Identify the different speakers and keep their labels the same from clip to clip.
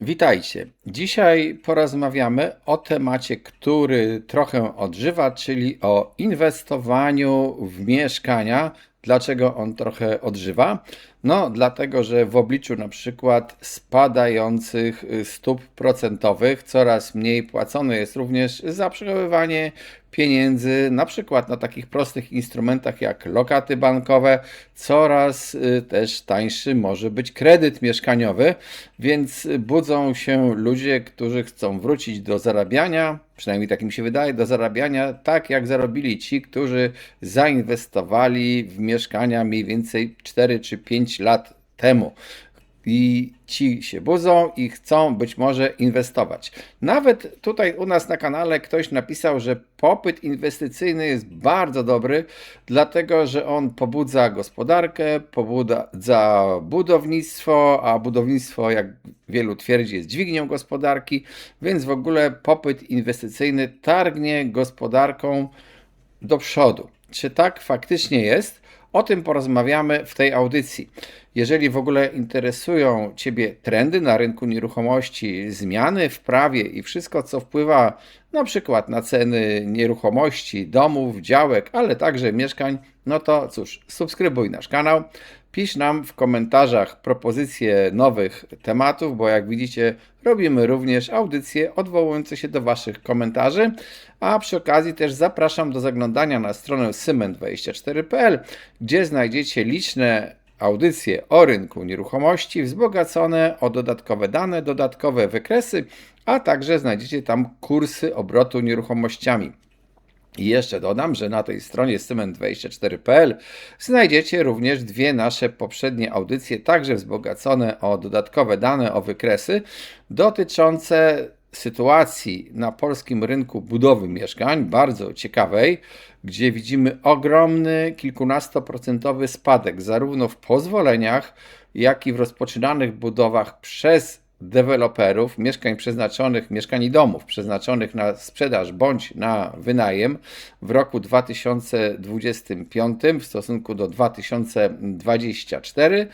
Speaker 1: Witajcie. Dzisiaj porozmawiamy o temacie, który trochę odżywa, czyli o inwestowaniu w mieszkania. Dlaczego on trochę odżywa? No, dlatego, że w obliczu na przykład spadających stóp procentowych coraz mniej płacone jest również za przechowywanie pieniędzy, na przykład na takich prostych instrumentach jak lokaty bankowe, coraz y, też tańszy może być kredyt mieszkaniowy, więc budzą się ludzie, którzy chcą wrócić do zarabiania, przynajmniej tak się wydaje, do zarabiania tak jak zarobili ci, którzy zainwestowali w mieszkania mniej więcej 4 czy 5 lat temu i ci się budzą i chcą być może inwestować. Nawet tutaj u nas na kanale ktoś napisał, że popyt inwestycyjny jest bardzo dobry, dlatego że on pobudza gospodarkę, pobudza budownictwo, a budownictwo, jak wielu twierdzi, jest dźwignią gospodarki, więc w ogóle popyt inwestycyjny targnie gospodarką do przodu. Czy tak faktycznie jest? O tym porozmawiamy w tej audycji. Jeżeli w ogóle interesują Ciebie trendy na rynku nieruchomości, zmiany w prawie i wszystko, co wpływa na przykład na ceny nieruchomości, domów, działek, ale także mieszkań, no to cóż, subskrybuj nasz kanał, pisz nam w komentarzach propozycje nowych tematów, bo jak widzicie, robimy również audycje odwołujące się do Waszych komentarzy, a przy okazji też zapraszam do zaglądania na stronę syment24.pl, gdzie znajdziecie liczne audycje o rynku nieruchomości wzbogacone o dodatkowe dane, dodatkowe wykresy, a także znajdziecie tam kursy obrotu nieruchomościami. I jeszcze dodam, że na tej stronie cement24.pl znajdziecie również dwie nasze poprzednie audycje, także wzbogacone o dodatkowe dane, o wykresy dotyczące sytuacji na polskim rynku budowy mieszkań, bardzo ciekawej, gdzie widzimy ogromny, kilkunastoprocentowy spadek, zarówno w pozwoleniach, jak i w rozpoczynanych budowach przez deweloperów mieszkań przeznaczonych, mieszkań i domów przeznaczonych na sprzedaż bądź na wynajem w roku 2025 w stosunku do 2024,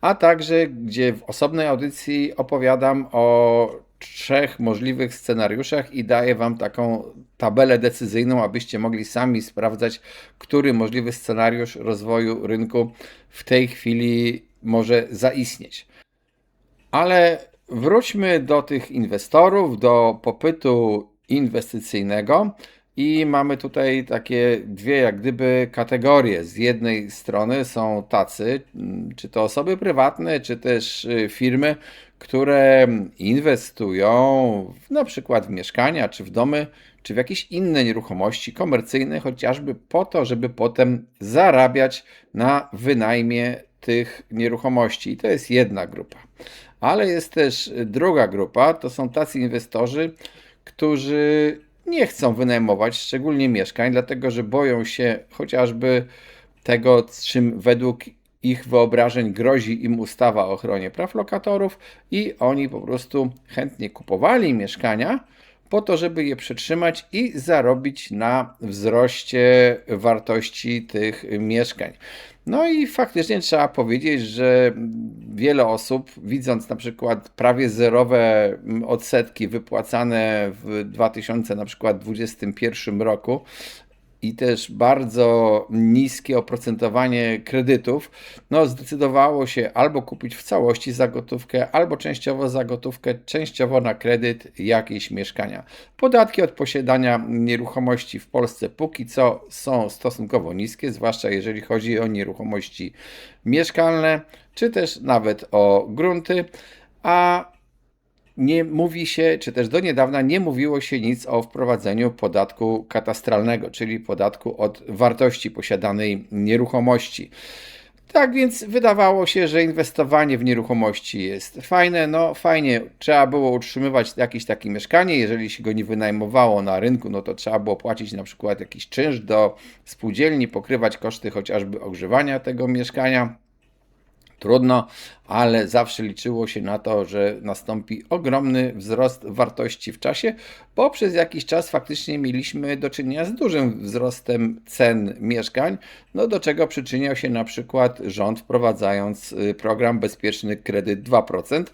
Speaker 1: a także gdzie w osobnej audycji opowiadam o trzech możliwych scenariuszach i daję Wam taką tabelę decyzyjną, abyście mogli sami sprawdzać, który możliwy scenariusz rozwoju rynku w tej chwili może zaistnieć. Ale wróćmy do tych inwestorów, do popytu inwestycyjnego. I mamy tutaj takie dwie, jak gdyby, kategorie. Z jednej strony są tacy, czy to osoby prywatne, czy też y, firmy, które inwestują w, na przykład w mieszkania, czy w domy, czy w jakieś inne nieruchomości komercyjne, chociażby po to, żeby potem zarabiać na wynajmie tych nieruchomości. I to jest jedna grupa. Ale jest też druga grupa, to są tacy inwestorzy, którzy nie chcą wynajmować szczególnie mieszkań, dlatego że boją się chociażby tego, czym według ich wyobrażeń grozi im ustawa o ochronie praw lokatorów i oni po prostu chętnie kupowali mieszkania po to, żeby je przetrzymać i zarobić na wzroście wartości tych mieszkań. No i faktycznie trzeba powiedzieć, że wiele osób, widząc na przykład prawie zerowe odsetki wypłacane w 2021 roku, i też bardzo niskie oprocentowanie kredytów, no zdecydowało się albo kupić w całości za gotówkę, albo częściowo za gotówkę, częściowo na kredyt jakieś mieszkania. Podatki od posiadania nieruchomości w Polsce póki co są stosunkowo niskie, zwłaszcza jeżeli chodzi o nieruchomości mieszkalne, czy też nawet o grunty, a nie mówi się, czy też do niedawna nie mówiło się nic o wprowadzeniu podatku katastralnego, czyli podatku od wartości posiadanej nieruchomości. Tak więc wydawało się, że inwestowanie w nieruchomości jest fajne. No fajnie, trzeba było utrzymywać jakieś takie mieszkanie. Jeżeli się go nie wynajmowało na rynku, no to trzeba było płacić na przykład jakiś czynsz do spółdzielni, pokrywać koszty chociażby ogrzewania tego mieszkania. Trudno, ale zawsze liczyło się na to, że nastąpi ogromny wzrost wartości w czasie, bo przez jakiś czas faktycznie mieliśmy do czynienia z dużym wzrostem cen mieszkań, no do czego przyczyniał się na przykład rząd wprowadzając y, program Bezpieczny Kredyt 2%,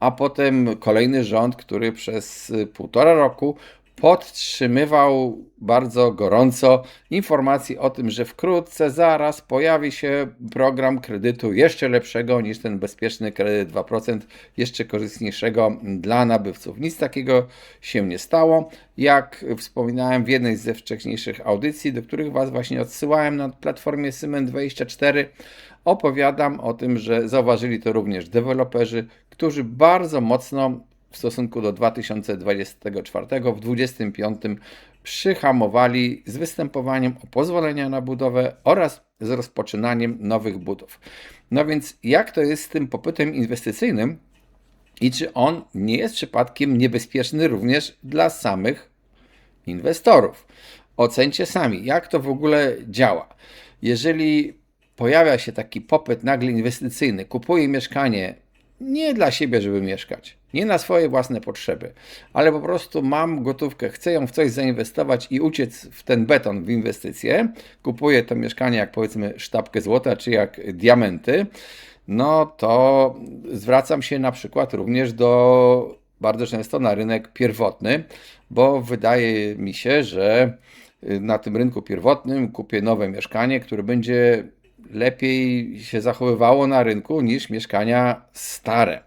Speaker 1: a potem kolejny rząd, który przez półtora roku podtrzymywał bardzo gorąco informacji o tym, że wkrótce, zaraz pojawi się program kredytu jeszcze lepszego niż ten bezpieczny kredyt 2%, jeszcze korzystniejszego dla nabywców. Nic takiego się nie stało. Jak wspominałem w jednej ze wcześniejszych audycji, do których Was właśnie odsyłałem na platformie Symen24, opowiadam o tym, że zauważyli to również deweloperzy, którzy bardzo mocno w stosunku do 2024 w 2025 przyhamowali z występowaniem o pozwolenia na budowę oraz z rozpoczynaniem nowych budów. No więc jak to jest z tym popytem inwestycyjnym i czy on nie jest przypadkiem niebezpieczny również dla samych inwestorów? Ocencie sami, jak to w ogóle działa. Jeżeli pojawia się taki popyt nagle inwestycyjny, kupuje mieszkanie nie dla siebie, żeby mieszkać, nie na swoje własne potrzeby, ale po prostu mam gotówkę, chcę ją w coś zainwestować i uciec w ten beton, w inwestycje, kupuję to mieszkanie jak powiedzmy sztabkę złota czy jak diamenty, no to zwracam się na przykład również do bardzo często na rynek pierwotny, bo wydaje mi się, że na tym rynku pierwotnym kupię nowe mieszkanie, które będzie lepiej się zachowywało na rynku niż mieszkania stare.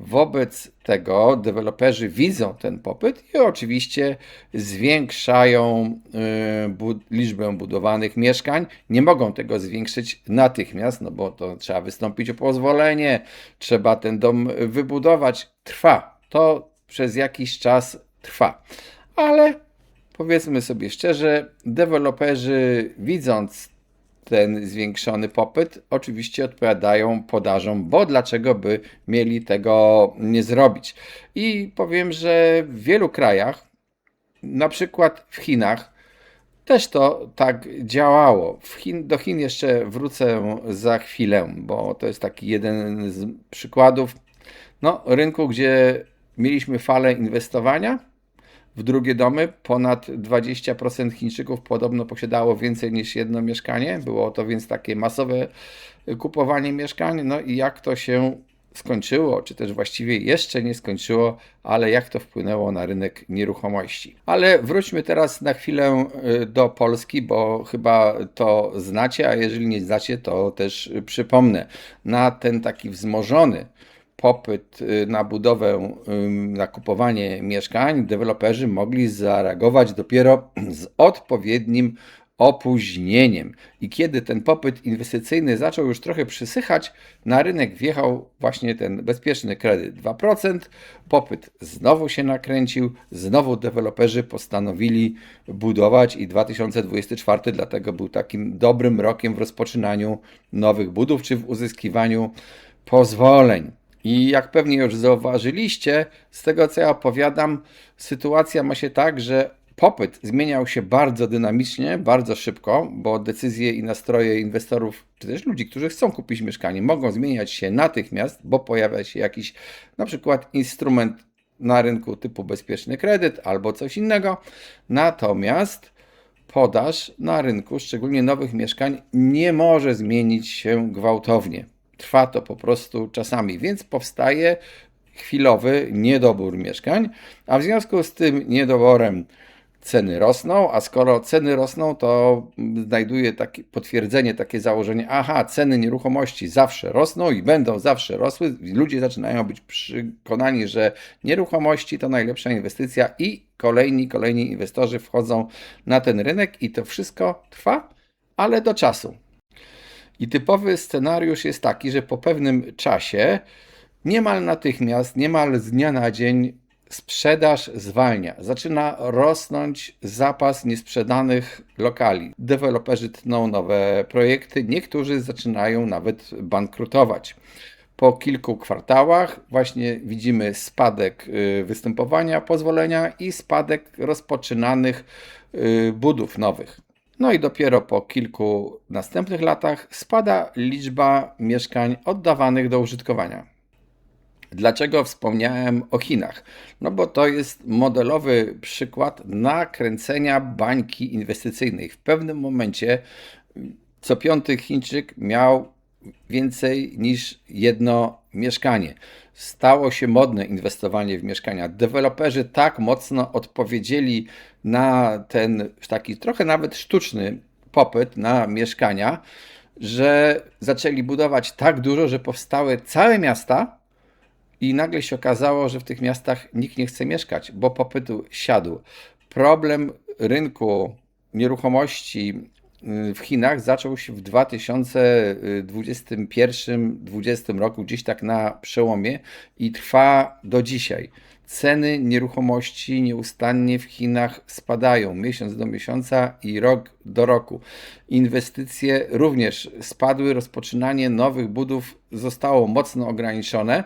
Speaker 1: Wobec tego deweloperzy widzą ten popyt i oczywiście zwiększają y, liczbę budowanych mieszkań. Nie mogą tego zwiększyć natychmiast, no bo to trzeba wystąpić o pozwolenie, trzeba ten dom wybudować. Trwa. To przez jakiś czas trwa. Ale powiedzmy sobie szczerze, deweloperzy widząc ten zwiększony popyt, oczywiście odpowiadają podażom, bo dlaczego by mieli tego nie zrobić? I powiem, że w wielu krajach, na przykład w Chinach, też to tak działało. Chin, do Chin jeszcze wrócę za chwilę, bo to jest taki jeden z przykładów no, rynku, gdzie mieliśmy falę inwestowania w drugie domy. Ponad 20% Chińczyków podobno posiadało więcej niż jedno mieszkanie. Było to więc takie masowe kupowanie mieszkań. No i jak to się skończyło, czy też właściwie jeszcze nie skończyło, ale jak to wpłynęło na rynek nieruchomości. Ale wróćmy teraz na chwilę y, do Polski, bo chyba to znacie, a jeżeli nie znacie, to też przypomnę. Na ten taki wzmożony popyt y, na budowę, na kupowanie mieszkań, deweloperzy mogli zareagować dopiero z odpowiednim opóźnieniem. I kiedy ten popyt inwestycyjny zaczął już trochę przysychać, na rynek wjechał właśnie ten bezpieczny kredyt 2%. Popyt znowu się nakręcił, znowu deweloperzy postanowili budować i 2024 dlatego był takim dobrym rokiem w rozpoczynaniu nowych budów czy w uzyskiwaniu pozwoleń. I jak pewnie już zauważyliście, z tego co ja opowiadam, sytuacja ma się tak, że popyt zmieniał się bardzo dynamicznie, bardzo szybko, bo decyzje i nastroje inwestorów, czy też ludzi, którzy chcą kupić mieszkanie, mogą zmieniać się natychmiast, bo pojawia się jakiś na przykład instrument na rynku typu bezpieczny kredyt albo coś innego. Natomiast podaż na rynku, szczególnie nowych mieszkań, nie może zmienić się gwałtownie. Trwa to po prostu czasami, więc powstaje chwilowy niedobór mieszkań, a w związku z tym niedoborem ceny rosną, a skoro ceny rosną, to znajduje takie potwierdzenie, takie założenie, aha, ceny nieruchomości zawsze rosną i będą zawsze rosły. Ludzie zaczynają być przekonani, że nieruchomości to najlepsza inwestycja i kolejni, kolejni inwestorzy wchodzą na ten rynek i to wszystko trwa, ale do czasu. I typowy scenariusz jest taki, że po pewnym czasie, niemal natychmiast, niemal z dnia na dzień, sprzedaż zwalnia. Zaczyna rosnąć zapas niesprzedanych lokali. Deweloperzy tną nowe projekty, niektórzy zaczynają nawet bankrutować. Po kilku kwartałach właśnie widzimy spadek y, występowania pozwolenia i spadek rozpoczynanych y, budów nowych. No i dopiero po kilku następnych latach spada liczba mieszkań oddawanych do użytkowania. Dlaczego wspomniałem o Chinach? No bo to jest modelowy przykład nakręcenia bańki inwestycyjnej. W pewnym momencie co piąty Chińczyk miał więcej niż jedno mieszkanie. Stało się modne inwestowanie w mieszkania. Deweloperzy tak mocno odpowiedzieli na ten taki trochę nawet sztuczny popyt na mieszkania, że zaczęli budować tak dużo, że powstały całe miasta i nagle się okazało, że w tych miastach nikt nie chce mieszkać, bo popyt siadł. Problem rynku nieruchomości w Chinach zaczął się w 2021-2020 roku, gdzieś tak na przełomie i trwa do dzisiaj. Ceny nieruchomości nieustannie w Chinach spadają miesiąc do miesiąca i rok do roku. Inwestycje również spadły, rozpoczynanie nowych budów zostało mocno ograniczone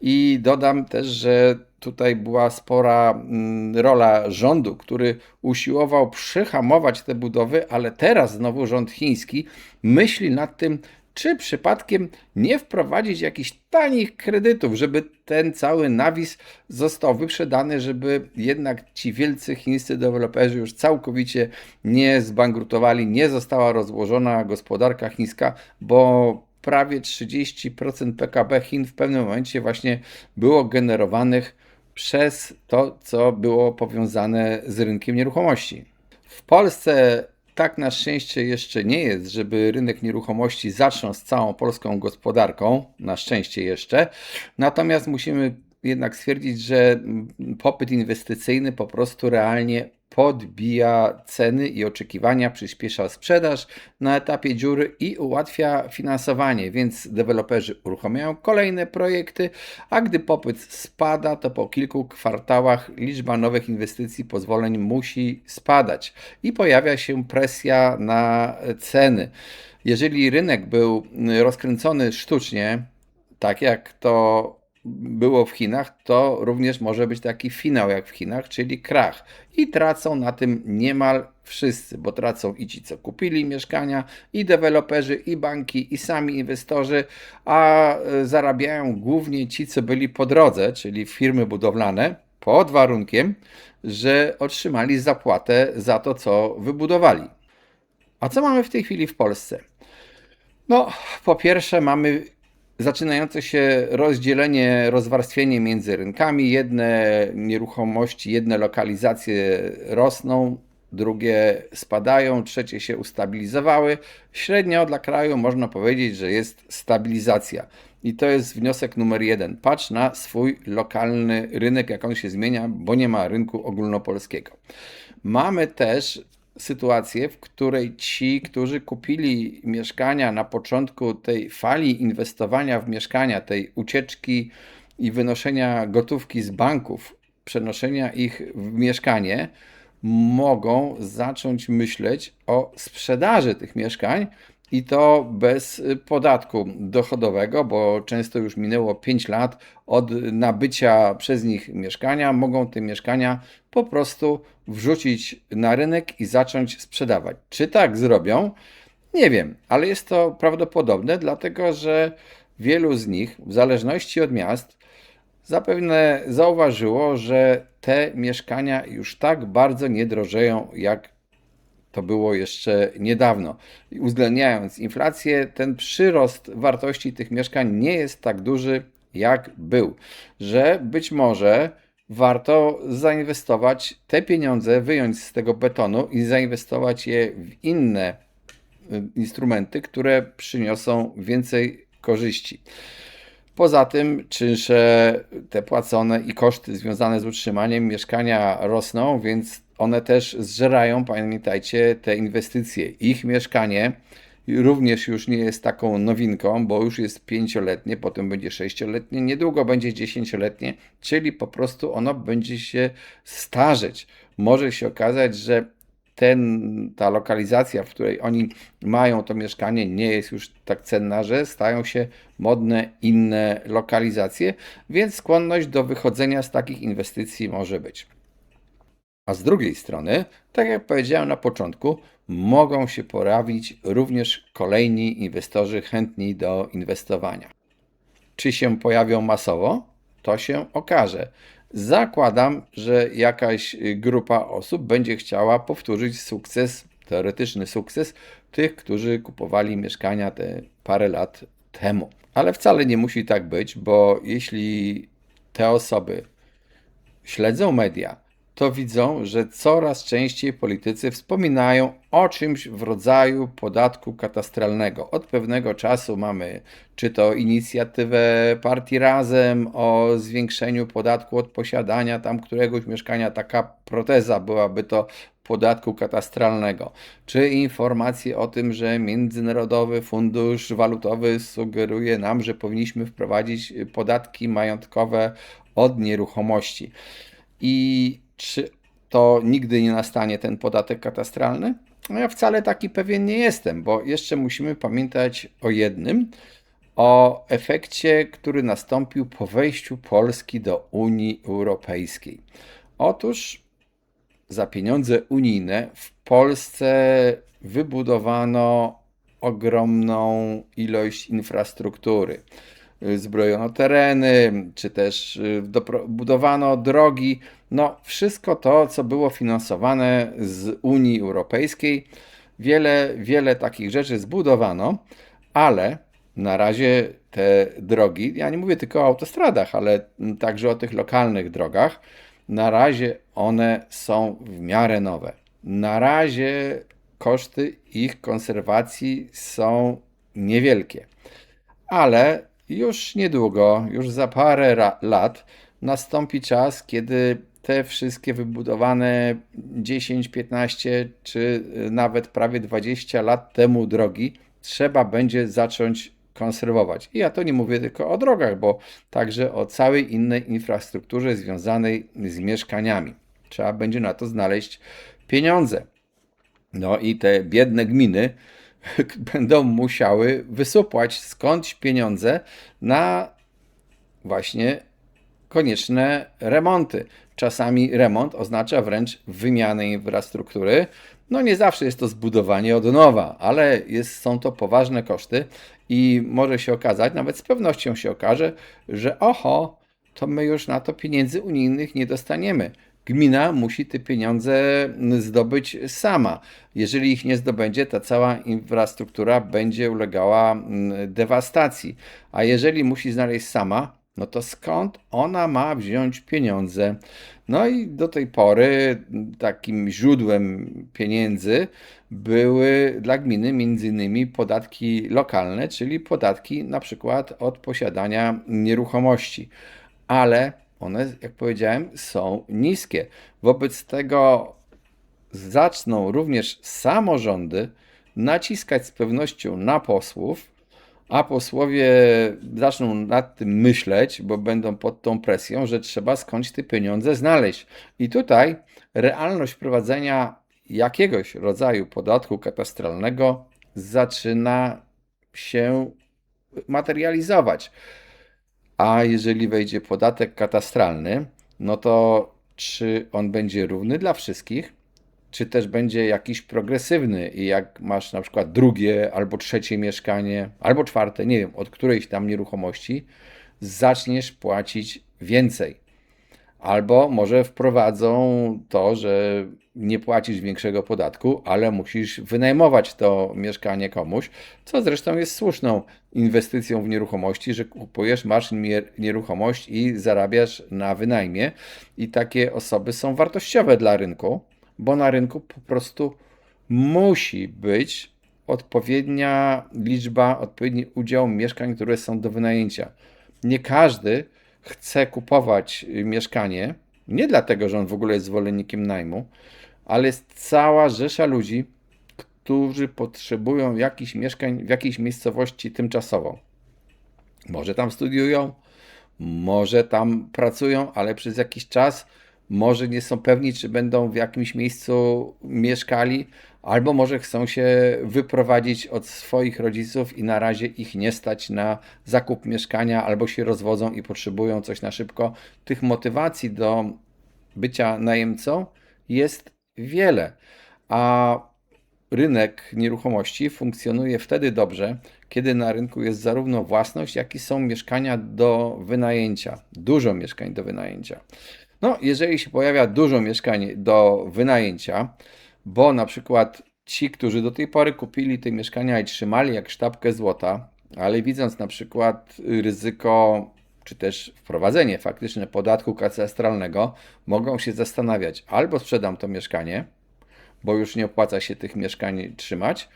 Speaker 1: i dodam też, że tutaj była spora mm, rola rządu, który usiłował przyhamować te budowy, ale teraz znowu rząd chiński myśli nad tym, czy przypadkiem nie wprowadzić jakichś tanich kredytów, żeby ten cały nawis został wyprzedany, żeby jednak ci wielcy chińscy deweloperzy już całkowicie nie zbankrutowali, nie została rozłożona gospodarka chińska, bo prawie 30% PKB Chin w pewnym momencie właśnie było generowanych przez to, co było powiązane z rynkiem nieruchomości. W Polsce tak na szczęście jeszcze nie jest, żeby rynek nieruchomości zaczął z całą polską gospodarką, na szczęście jeszcze. Natomiast musimy jednak stwierdzić, że popyt inwestycyjny po prostu realnie podbija ceny i oczekiwania, przyspiesza sprzedaż na etapie dziury i ułatwia finansowanie, więc deweloperzy uruchamiają kolejne projekty, a gdy popyt spada, to po kilku kwartałach liczba nowych inwestycji, pozwoleń musi spadać i pojawia się presja na ceny. Jeżeli rynek był rozkręcony sztucznie, tak jak to było w Chinach, to również może być taki finał jak w Chinach, czyli krach. I tracą na tym niemal wszyscy, bo tracą i ci, co kupili mieszkania, i deweloperzy, i banki, i sami inwestorzy, a e, zarabiają głównie ci, co byli po drodze, czyli firmy budowlane, pod warunkiem, że otrzymali zapłatę za to, co wybudowali. A co mamy w tej chwili w Polsce? No, po pierwsze, mamy zaczynające się rozdzielenie, rozwarstwienie między rynkami. Jedne nieruchomości, jedne lokalizacje rosną, drugie spadają, trzecie się ustabilizowały. Średnio dla kraju można powiedzieć, że jest stabilizacja. I to jest wniosek numer jeden. Patrz na swój lokalny rynek, jak on się zmienia, bo nie ma rynku ogólnopolskiego. Mamy też sytuację, w której ci, którzy kupili mieszkania na początku tej fali inwestowania w mieszkania, tej ucieczki i wynoszenia gotówki z banków, przenoszenia ich w mieszkanie, mogą zacząć myśleć o sprzedaży tych mieszkań i to bez podatku dochodowego, bo często już minęło 5 lat od nabycia przez nich mieszkania. Mogą te mieszkania po prostu wrzucić na rynek i zacząć sprzedawać. Czy tak zrobią? Nie wiem, ale jest to prawdopodobne, dlatego że wielu z nich, w zależności od miast, zapewne zauważyło, że te mieszkania już tak bardzo nie drożeją, jak to było jeszcze niedawno. Uwzględniając inflację, ten przyrost wartości tych mieszkań nie jest tak duży, jak był. Że być może warto zainwestować te pieniądze, wyjąć z tego betonu i zainwestować je w inne y, instrumenty, które przyniosą więcej korzyści. Poza tym czynsze te płacone i koszty związane z utrzymaniem mieszkania rosną, więc one też zżerają, pamiętajcie, te inwestycje. Ich mieszkanie również już nie jest taką nowinką, bo już jest pięcioletnie, potem będzie sześcioletnie, niedługo będzie dziesięcioletnie, czyli po prostu ono będzie się starzeć. Może się okazać, że ten, ta lokalizacja, w której oni mają to mieszkanie, nie jest już tak cenna, że stają się modne inne lokalizacje, więc skłonność do wychodzenia z takich inwestycji może być. A z drugiej strony, tak jak powiedziałem na początku, mogą się pojawić również kolejni inwestorzy chętni do inwestowania. Czy się pojawią masowo? To się okaże. Zakładam, że jakaś grupa osób będzie chciała powtórzyć sukces, teoretyczny sukces tych, którzy kupowali mieszkania te parę lat temu. Ale wcale nie musi tak być, bo jeśli te osoby śledzą media, to widzą, że coraz częściej politycy wspominają o czymś w rodzaju podatku katastralnego. Od pewnego czasu mamy czy to inicjatywę partii Razem o zwiększeniu podatku od posiadania tam któregoś mieszkania, taka proteza byłaby to podatku katastralnego, czy informacje o tym, że Międzynarodowy Fundusz Walutowy sugeruje nam, że powinniśmy wprowadzić podatki majątkowe od nieruchomości. I czy to nigdy nie nastanie ten podatek katastralny? No ja wcale taki pewien nie jestem, bo jeszcze musimy pamiętać o jednym, o efekcie, który nastąpił po wejściu Polski do Unii Europejskiej. Otóż za pieniądze unijne w Polsce wybudowano ogromną ilość infrastruktury. Zbrojono tereny, czy też y, budowano drogi. No, wszystko to, co było finansowane z Unii Europejskiej, wiele, wiele takich rzeczy zbudowano, ale na razie te drogi, ja nie mówię tylko o autostradach, ale także o tych lokalnych drogach, na razie one są w miarę nowe. Na razie koszty ich konserwacji są niewielkie, ale już niedługo, już za parę lat nastąpi czas, kiedy te wszystkie wybudowane 10, 15 czy nawet prawie 20 lat temu drogi trzeba będzie zacząć konserwować. I ja to nie mówię tylko o drogach, bo także o całej innej infrastrukturze związanej z mieszkaniami. Trzeba będzie na to znaleźć pieniądze. No i te biedne gminy będą musiały wysupłać skądś pieniądze na właśnie konieczne remonty. Czasami remont oznacza wręcz wymianę infrastruktury. No nie zawsze jest to zbudowanie od nowa, ale jest, są to poważne koszty i może się okazać, nawet z pewnością się okaże, że oho, to my już na to pieniędzy unijnych nie dostaniemy. Gmina musi te pieniądze zdobyć sama. Jeżeli ich nie zdobędzie, ta cała infrastruktura będzie ulegała mm, dewastacji. A jeżeli musi znaleźć sama, no to skąd ona ma wziąć pieniądze? No i do tej pory takim źródłem pieniędzy były dla gminy innymi podatki lokalne, czyli podatki na przykład od posiadania nieruchomości. Ale one, jak powiedziałem, są niskie. Wobec tego zaczną również samorządy naciskać z pewnością na posłów, a posłowie zaczną nad tym myśleć, bo będą pod tą presją, że trzeba skądś te pieniądze znaleźć. I tutaj realność wprowadzenia jakiegoś rodzaju podatku katastralnego zaczyna się materializować. A jeżeli wejdzie podatek katastralny, no to czy on będzie równy dla wszystkich, czy też będzie jakiś progresywny i jak masz na przykład drugie albo trzecie mieszkanie, albo czwarte, nie wiem, od którejś tam nieruchomości, zaczniesz płacić więcej. Albo może wprowadzą to, że nie płacisz większego podatku, ale musisz wynajmować to mieszkanie komuś, co zresztą jest słuszną inwestycją w nieruchomości, że kupujesz, masz nieruchomość i zarabiasz na wynajmie. I takie osoby są wartościowe dla rynku, bo na rynku po prostu musi być odpowiednia liczba, odpowiedni udział mieszkań, które są do wynajęcia. Nie każdy chce kupować mieszkanie, nie dlatego, że on w ogóle jest zwolennikiem najmu, ale jest cała rzesza ludzi, którzy potrzebują jakichś mieszkań w jakiejś miejscowości tymczasowo. Może tam studiują, może tam pracują, ale przez jakiś czas może nie są pewni, czy będą w jakimś miejscu mieszkali, albo może chcą się wyprowadzić od swoich rodziców i na razie ich nie stać na zakup mieszkania, albo się rozwodzą i potrzebują coś na szybko. Tych motywacji do bycia najemcą jest wiele, a rynek nieruchomości funkcjonuje wtedy dobrze, kiedy na rynku jest zarówno własność, jak i są mieszkania do wynajęcia, dużo mieszkań do wynajęcia. No, jeżeli się pojawia dużo mieszkań do wynajęcia, bo na przykład ci, którzy do tej pory kupili te mieszkania i trzymali jak sztabkę złota, ale widząc na przykład ryzyko, czy też wprowadzenie faktyczne podatku katastralnego, mogą się zastanawiać, albo sprzedam to mieszkanie, bo już nie opłaca się tych mieszkań trzymać,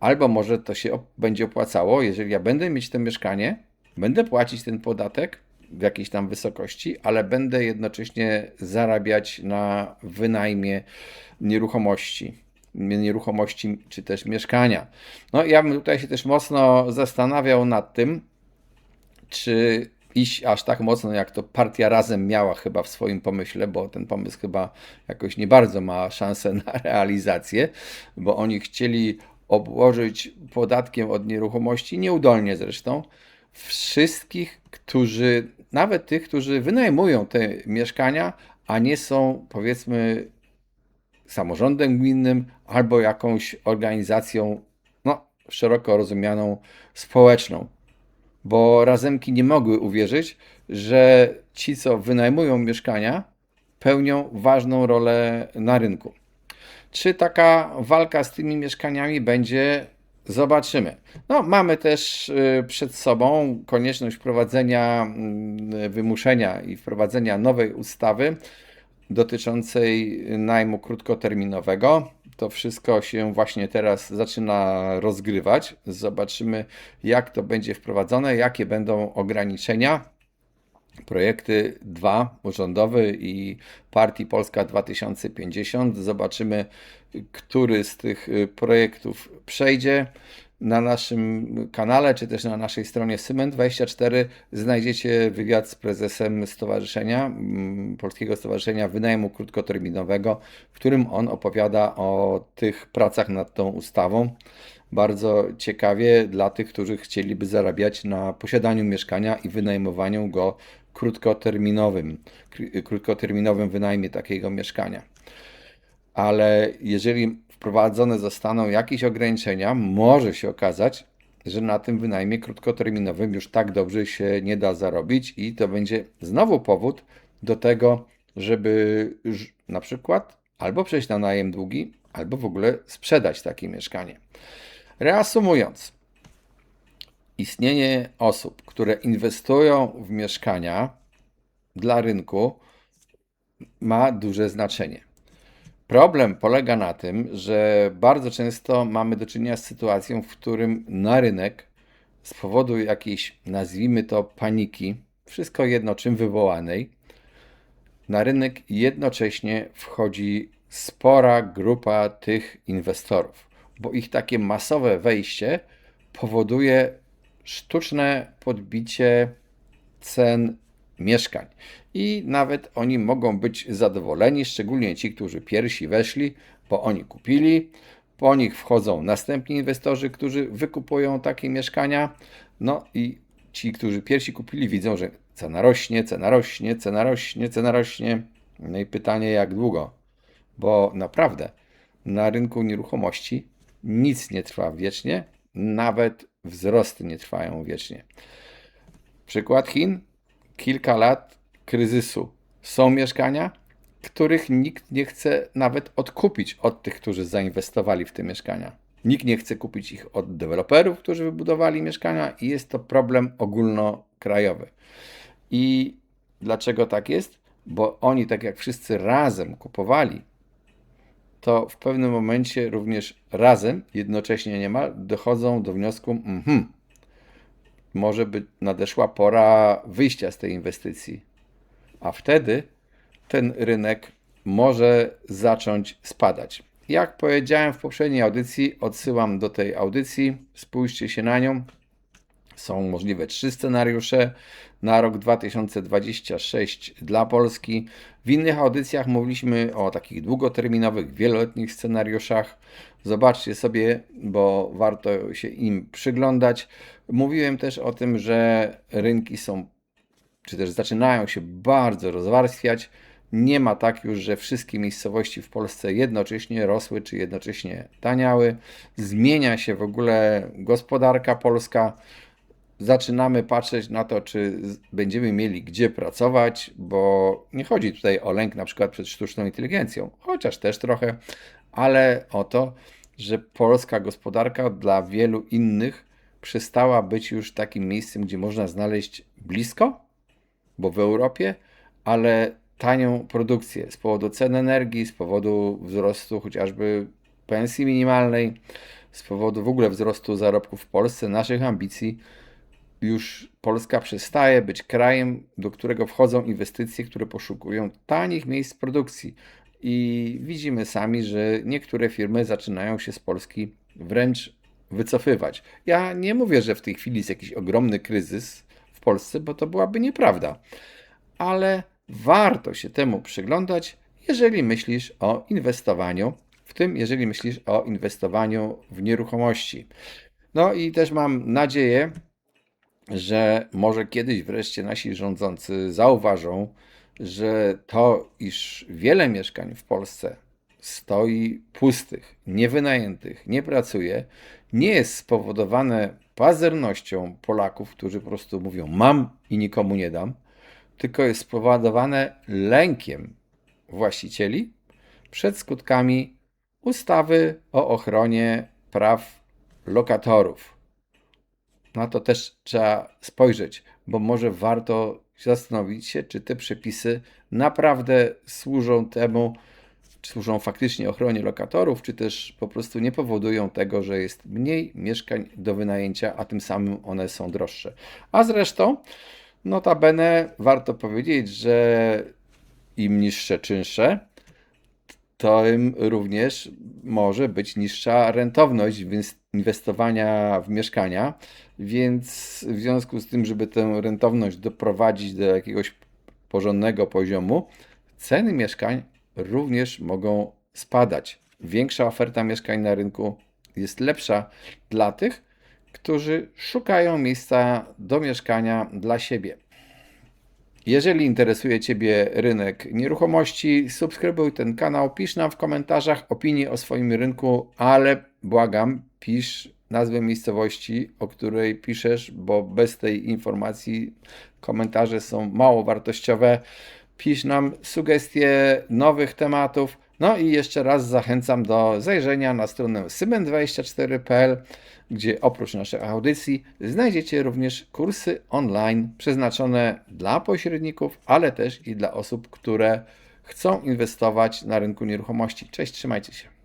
Speaker 1: albo może to się będzie opłacało, jeżeli ja będę mieć to mieszkanie, będę płacić ten podatek w jakiejś tam wysokości, ale będę jednocześnie zarabiać na wynajmie nieruchomości nieruchomości czy też mieszkania. No ja bym tutaj się też mocno zastanawiał nad tym, czy iść aż tak mocno, jak to partia razem miała chyba w swoim pomyśle, bo ten pomysł chyba jakoś nie bardzo ma szansę na realizację, bo oni chcieli obłożyć podatkiem od nieruchomości, nieudolnie zresztą, wszystkich, którzy, nawet tych, którzy wynajmują te mieszkania, a nie są powiedzmy samorządem gminnym albo jakąś organizacją no, szeroko rozumianą społeczną. Bo razemki nie mogły uwierzyć, że ci, co wynajmują mieszkania, pełnią ważną rolę na rynku. Czy taka walka z tymi mieszkaniami będzie? Zobaczymy. No, mamy też y, przed sobą konieczność wprowadzenia, mm, wymuszenia i wprowadzenia nowej ustawy dotyczącej najmu krótkoterminowego. To wszystko się właśnie teraz zaczyna rozgrywać. Zobaczymy, jak to będzie wprowadzone, jakie będą ograniczenia. Projekty dwa, urządowy i Partii Polska 2050. Zobaczymy, który z tych projektów przejdzie. Na naszym kanale, czy też na naszej stronie Syment24 znajdziecie wywiad z prezesem Stowarzyszenia, mm, Polskiego Stowarzyszenia Wynajmu Krótkoterminowego, w którym on opowiada o tych pracach nad tą ustawą. Bardzo ciekawie dla tych, którzy chcieliby zarabiać na posiadaniu mieszkania i wynajmowaniu go krótkoterminowym, krótkoterminowym wynajmie takiego mieszkania. Ale jeżeli wprowadzone zostaną jakieś ograniczenia, może się okazać, że na tym wynajmie krótkoterminowym już tak dobrze się nie da zarobić i to będzie znowu powód do tego, żeby na przykład albo przejść na najem długi, albo w ogóle sprzedać takie mieszkanie. Reasumując, istnienie osób, które inwestują w mieszkania dla rynku ma duże znaczenie. Problem polega na tym, że bardzo często mamy do czynienia z sytuacją, w którym na rynek z powodu jakiejś, nazwijmy to, paniki, wszystko jedno czym wywołanej, na rynek jednocześnie wchodzi spora grupa tych inwestorów, bo ich takie masowe wejście powoduje sztuczne podbicie cen mieszkań. I nawet oni mogą być zadowoleni, szczególnie ci, którzy pierwsi weszli, bo oni kupili, po nich wchodzą następni inwestorzy, którzy wykupują takie mieszkania. No i ci, którzy pierwsi kupili, widzą, że cena rośnie, cena rośnie, cena rośnie, cena rośnie. No i pytanie, jak długo? Bo naprawdę na rynku nieruchomości nic nie trwa wiecznie, nawet wzrosty nie trwają wiecznie. Przykład Chin kilka lat kryzysu są mieszkania, których nikt nie chce nawet odkupić od tych, którzy zainwestowali w te mieszkania. Nikt nie chce kupić ich od deweloperów, którzy wybudowali mieszkania, i jest to problem ogólnokrajowy. I dlaczego tak jest? Bo oni, tak jak wszyscy razem kupowali, to w pewnym momencie również razem, jednocześnie niemal, dochodzą do wniosku, mhm, może by nadeszła pora wyjścia z tej inwestycji. A wtedy ten rynek może zacząć spadać. Jak powiedziałem w poprzedniej audycji, odsyłam do tej audycji, spójrzcie się na nią. Są możliwe trzy scenariusze na rok 2026 dla Polski. W innych audycjach mówiliśmy o takich długoterminowych, wieloletnich scenariuszach. Zobaczcie sobie, bo warto się im przyglądać. Mówiłem też o tym, że rynki są, czy też zaczynają się bardzo rozwarstwiać. Nie ma tak już, że wszystkie miejscowości w Polsce jednocześnie rosły czy jednocześnie taniały. Zmienia się w ogóle gospodarka polska zaczynamy patrzeć na to, czy będziemy mieli gdzie pracować, bo nie chodzi tutaj o lęk na przykład przed sztuczną inteligencją, chociaż też trochę, ale o to, że polska gospodarka dla wielu innych przestała być już takim miejscem, gdzie można znaleźć blisko, bo w Europie, ale tanią produkcję z powodu cen energii, z powodu wzrostu chociażby pensji minimalnej, z powodu w ogóle wzrostu zarobków w Polsce, naszych ambicji. Już Polska przestaje być krajem, do którego wchodzą inwestycje, które poszukują tanich miejsc produkcji. I widzimy sami, że niektóre firmy zaczynają się z Polski wręcz wycofywać. Ja nie mówię, że w tej chwili jest jakiś ogromny kryzys w Polsce, bo to byłaby nieprawda. Ale warto się temu przyglądać, jeżeli myślisz o inwestowaniu, w tym jeżeli myślisz o inwestowaniu w nieruchomości. No i też mam nadzieję, że może kiedyś wreszcie nasi rządzący zauważą, że to, iż wiele mieszkań w Polsce stoi pustych, niewynajętych, nie pracuje, nie jest spowodowane pazernością Polaków, którzy po prostu mówią: Mam i nikomu nie dam, tylko jest spowodowane lękiem właścicieli przed skutkami ustawy o ochronie praw lokatorów. Na to też trzeba spojrzeć, bo może warto zastanowić się, czy te przepisy naprawdę służą temu, czy służą faktycznie ochronie lokatorów, czy też po prostu nie powodują tego, że jest mniej mieszkań do wynajęcia, a tym samym one są droższe. A zresztą, notabene, warto powiedzieć, że im niższe czynsze, tym również może być niższa rentowność inwestowania w mieszkania, więc w związku z tym, żeby tę rentowność doprowadzić do jakiegoś porządnego poziomu, ceny mieszkań również mogą spadać. Większa oferta mieszkań na rynku jest lepsza dla tych, którzy szukają miejsca do mieszkania dla siebie. Jeżeli interesuje Ciebie rynek nieruchomości, subskrybuj ten kanał, pisz nam w komentarzach opinię o swoim rynku, ale błagam, pisz nazwę miejscowości, o której piszesz, bo bez tej informacji komentarze są mało wartościowe. Pisz nam sugestie nowych tematów. No i jeszcze raz zachęcam do zajrzenia na stronę symen24.pl, gdzie oprócz naszych audycji znajdziecie również kursy online przeznaczone dla pośredników, ale też i dla osób, które chcą inwestować na rynku nieruchomości. Cześć, trzymajcie się.